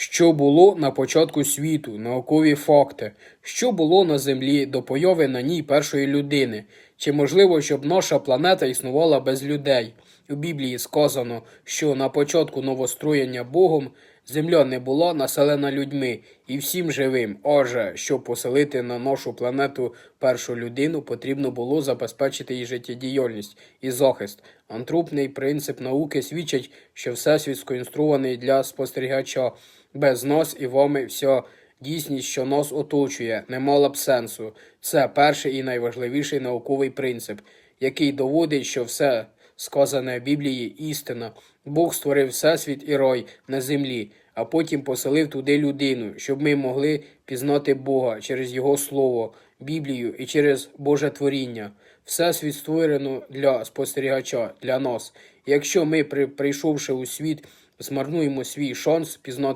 Що було на початку світу, наукові факти, що було на землі? До появи на ній першої людини, чи можливо, щоб наша планета існувала без людей? У Біблії сказано, що на початку новостроєння Богом земля не була населена людьми і всім живим. Отже, щоб поселити на нашу планету першу людину, потрібно було забезпечити її життєдіяльність і захист. Антропний принцип науки свідчить, що всесвіт сконструований для спостерігача. Без нас і вами вся дійсність, що нас оточує, не мала б сенсу. Це перший і найважливіший науковий принцип, який доводить, що все сказане в Біблії істина. Бог створив всесвіт і рай на землі, а потім поселив туди людину, щоб ми могли пізнати Бога через Його Слово, Біблію і через Боже творіння. Всесвіт створено для спостерігача, для нас. Якщо ми, при- прийшовши у світ, змарнуємо свій шанс пізнати